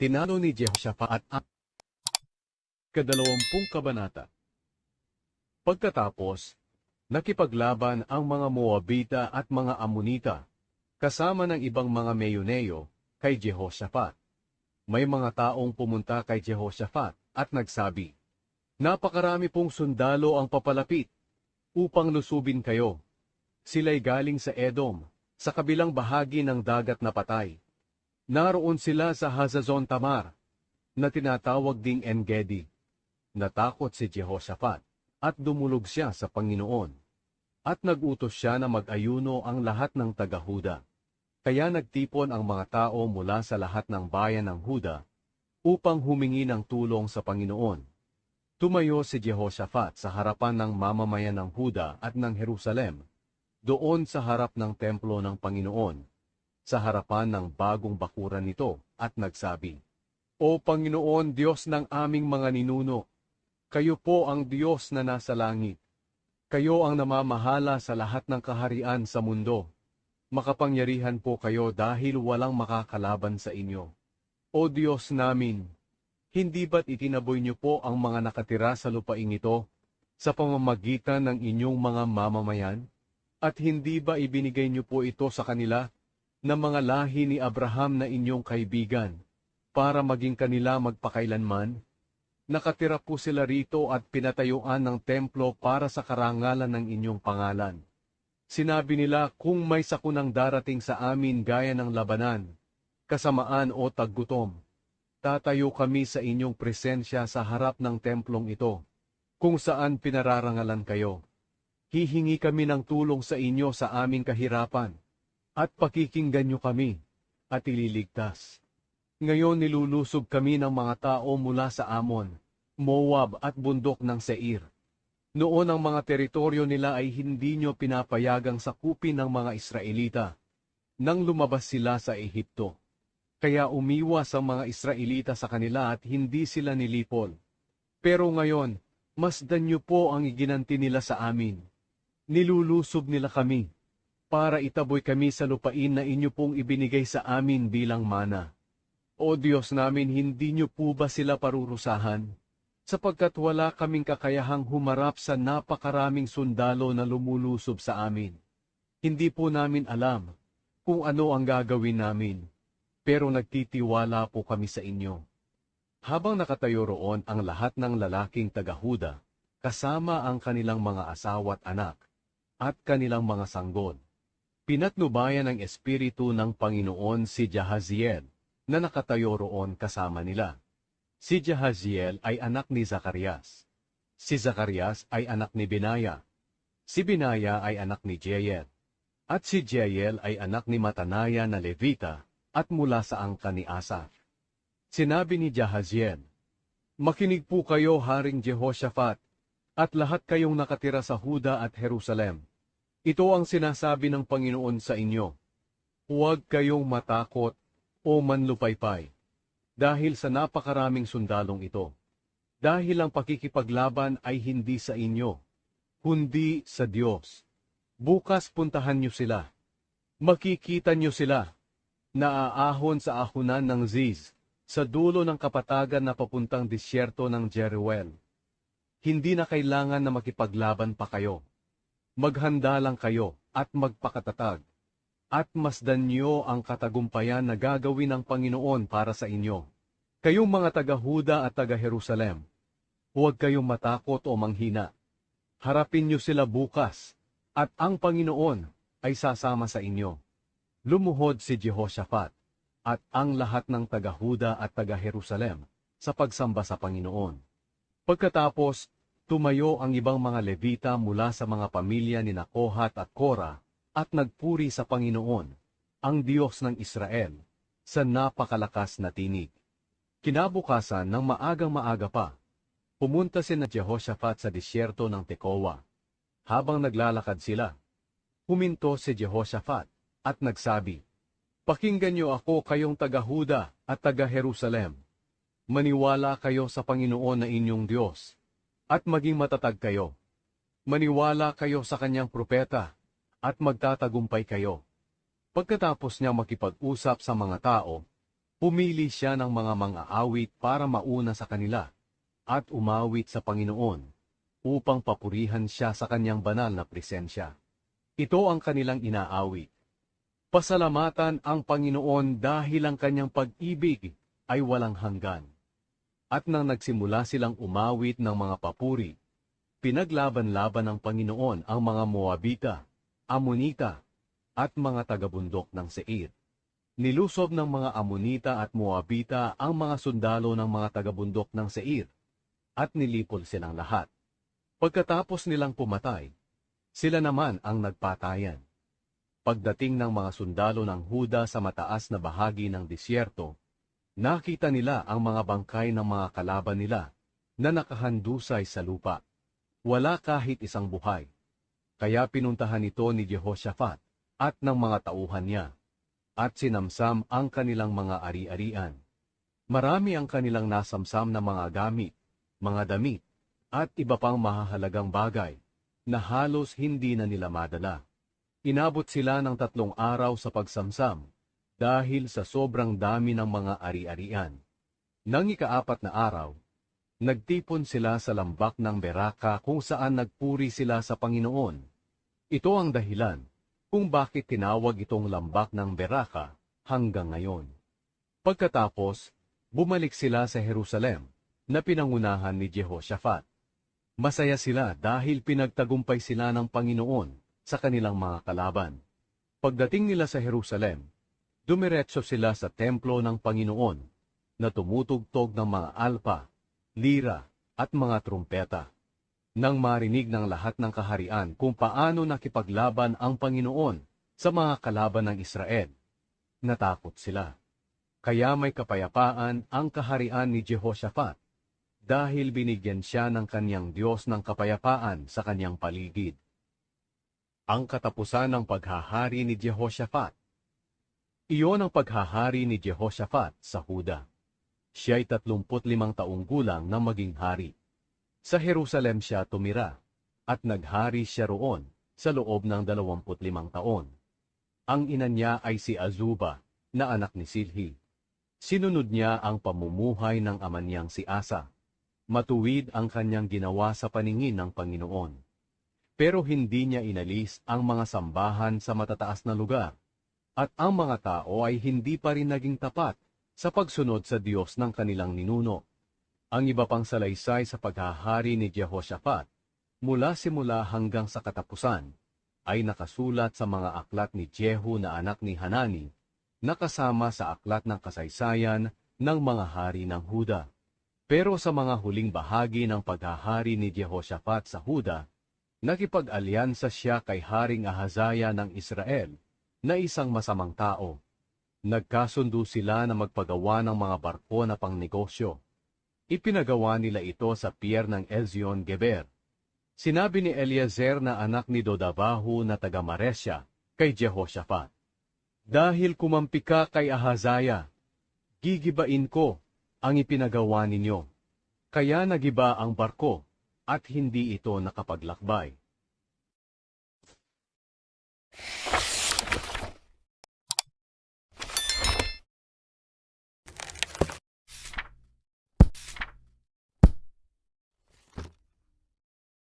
Tinalo ni Jehoshaphat ang kadalawampung kabanata. Pagkatapos, nakipaglaban ang mga Moabita at mga Amonita, kasama ng ibang mga Meyoneo, kay Jehoshaphat. May mga taong pumunta kay Jehoshaphat at nagsabi, Napakarami pong sundalo ang papalapit upang lusubin kayo. Sila'y galing sa Edom, sa kabilang bahagi ng dagat na patay. Naroon sila sa Hazazon Tamar, na tinatawag ding Engedi. Natakot si Jehoshaphat, at dumulog siya sa Panginoon. At nagutos siya na mag-ayuno ang lahat ng taga-Huda. Kaya nagtipon ang mga tao mula sa lahat ng bayan ng Huda, upang humingi ng tulong sa Panginoon. Tumayo si Jehoshaphat sa harapan ng mamamayan ng Huda at ng Jerusalem, doon sa harap ng templo ng Panginoon, sa harapan ng bagong bakuran nito, at nagsabi, O Panginoon Diyos ng aming mga ninuno, kayo po ang Diyos na nasa langit. Kayo ang namamahala sa lahat ng kaharian sa mundo. Makapangyarihan po kayo dahil walang makakalaban sa inyo. O Diyos namin, hindi ba't itinaboy niyo po ang mga nakatira sa lupaing ito sa pamamagitan ng inyong mga mamamayan? At hindi ba ibinigay niyo po ito sa kanila na mga lahi ni Abraham na inyong kaibigan para maging kanila magpakailanman? Nakatira po sila rito at pinatayuan ng templo para sa karangalan ng inyong pangalan. Sinabi nila kung may sakunang darating sa amin gaya ng labanan, kasamaan o taggutom, tatayo kami sa inyong presensya sa harap ng templong ito, kung saan pinararangalan kayo. Hihingi kami ng tulong sa inyo sa aming kahirapan, at pakikinggan nyo kami, at ililigtas. Ngayon nilulusob kami ng mga tao mula sa Amon, Moab at bundok ng Seir. Noon ang mga teritoryo nila ay hindi nyo pinapayagang sakupin ng mga Israelita, nang lumabas sila sa Ehipto. Kaya umiwas ang mga Israelita sa kanila at hindi sila nilipol. Pero ngayon, masdan nyo po ang iginanti nila sa amin. Nilulusob nila kami, para itaboy kami sa lupain na inyo pong ibinigay sa amin bilang mana. O Diyos namin, hindi nyo po ba sila parurusahan? Sapagkat wala kaming kakayahang humarap sa napakaraming sundalo na lumulusob sa amin. Hindi po namin alam kung ano ang gagawin namin pero nagtitiwala po kami sa inyo. Habang nakatayo roon ang lahat ng lalaking tagahuda, kasama ang kanilang mga asawa at anak, at kanilang mga sanggol. Pinatnubayan ng Espiritu ng Panginoon si Jahaziel, na nakatayo roon kasama nila. Si Jahaziel ay anak ni Zacarias. Si Zacarias ay anak ni Binaya. Si Binaya ay anak ni Jeiel. At si Jeiel ay anak ni Matanaya na Levita, at mula sa angka ni Asaf. Sinabi ni Jahaziel, Makinig po kayo, Haring Jehoshaphat, at lahat kayong nakatira sa Huda at Jerusalem. Ito ang sinasabi ng Panginoon sa inyo. Huwag kayong matakot o manlupaypay, dahil sa napakaraming sundalong ito. Dahil ang pakikipaglaban ay hindi sa inyo, kundi sa Diyos. Bukas puntahan niyo sila. Makikita niyo sila naaahon sa ahunan ng Ziz, sa dulo ng kapatagan na papuntang disyerto ng Jeruel. Hindi na kailangan na makipaglaban pa kayo. Maghanda lang kayo at magpakatatag. At masdan niyo ang katagumpayan na gagawin ng Panginoon para sa inyo. Kayong mga taga-Huda at taga-Jerusalem, huwag kayong matakot o manghina. Harapin niyo sila bukas, at ang Panginoon ay sasama sa inyo. Lumuhod si Jehoshaphat at ang lahat ng taga-Huda at taga-Jerusalem sa pagsamba sa Panginoon. Pagkatapos, tumayo ang ibang mga Levita mula sa mga pamilya ni Nakohat at Kora at nagpuri sa Panginoon, ang Diyos ng Israel, sa napakalakas na tinig. Kinabukasan ng maagang maaga pa, pumunta si na Jehoshaphat sa disyerto ng Tekoa. Habang naglalakad sila, huminto si Jehoshaphat at nagsabi, Pakinggan niyo ako kayong taga-Huda at taga-Jerusalem. Maniwala kayo sa Panginoon na inyong Diyos, at maging matatag kayo. Maniwala kayo sa kanyang propeta, at magtatagumpay kayo. Pagkatapos niya makipag-usap sa mga tao, Pumili siya ng mga mang-aawit para mauna sa kanila at umawit sa Panginoon upang papurihan siya sa kanyang banal na presensya. Ito ang kanilang inaawit. Pasalamatan ang Panginoon dahil ang kanyang pag-ibig ay walang hanggan. At nang nagsimula silang umawit ng mga papuri, pinaglaban-laban ng Panginoon ang mga Moabita, Amonita, at mga tagabundok ng Seir. Nilusob ng mga Amonita at Moabita ang mga sundalo ng mga tagabundok ng Seir, at nilipol silang lahat. Pagkatapos nilang pumatay, sila naman ang nagpatayan. Pagdating ng mga sundalo ng Huda sa mataas na bahagi ng disyerto, nakita nila ang mga bangkay ng mga kalaban nila na nakahandusay sa lupa. Wala kahit isang buhay. Kaya pinuntahan ito ni Jehoshaphat at ng mga tauhan niya, at sinamsam ang kanilang mga ari-arian. Marami ang kanilang nasamsam na mga gamit, mga damit, at iba pang mahahalagang bagay na halos hindi na nila madala. Inabot sila ng tatlong araw sa pagsamsam dahil sa sobrang dami ng mga ari-arian. Nang ikaapat na araw, nagtipon sila sa lambak ng Beraka kung saan nagpuri sila sa Panginoon. Ito ang dahilan kung bakit tinawag itong lambak ng Beraka hanggang ngayon. Pagkatapos, bumalik sila sa Jerusalem na pinangunahan ni Jehoshaphat. Masaya sila dahil pinagtagumpay sila ng Panginoon sa kanilang mga kalaban. Pagdating nila sa Jerusalem, dumiretso sila sa templo ng Panginoon na tumutugtog ng mga alpa, lira at mga trumpeta. Nang marinig ng lahat ng kaharian kung paano nakipaglaban ang Panginoon sa mga kalaban ng Israel, natakot sila. Kaya may kapayapaan ang kaharian ni Jehoshaphat dahil binigyan siya ng kanyang Diyos ng kapayapaan sa kanyang paligid. Ang katapusan ng paghahari ni Jehoshaphat Iyon ang paghahari ni Jehoshaphat sa Huda. Siya'y 35 taong gulang na maging hari. Sa Jerusalem siya tumira, at naghari siya roon sa loob ng 25 taon. Ang ina niya ay si Azuba, na anak ni Silhi. Sinunod niya ang pamumuhay ng ama niyang si Asa. Matuwid ang kanyang ginawa sa paningin ng Panginoon. Pero hindi niya inalis ang mga sambahan sa matataas na lugar, at ang mga tao ay hindi pa rin naging tapat sa pagsunod sa Diyos ng kanilang ninuno. Ang iba pang salaysay sa paghahari ni Jehoshaphat, mula simula hanggang sa katapusan, ay nakasulat sa mga aklat ni Jehu na anak ni Hanani, nakasama sa aklat ng kasaysayan ng mga hari ng Huda. Pero sa mga huling bahagi ng paghahari ni Jehoshaphat sa Huda, nakipag-alyansa siya kay Haring Ahazaya ng Israel, na isang masamang tao. Nagkasundo sila na magpagawa ng mga barko na pangnegosyo. Ipinagawa nila ito sa pier ng Elzion Geber. Sinabi ni Eliezer na anak ni Dodabahu na taga Maresya kay Jehoshaphat, Dahil kumampi ka kay Ahazaya, gigibain ko ang ipinagawa ninyo. Kaya nagiba ang barko at hindi ito nakapaglakbay.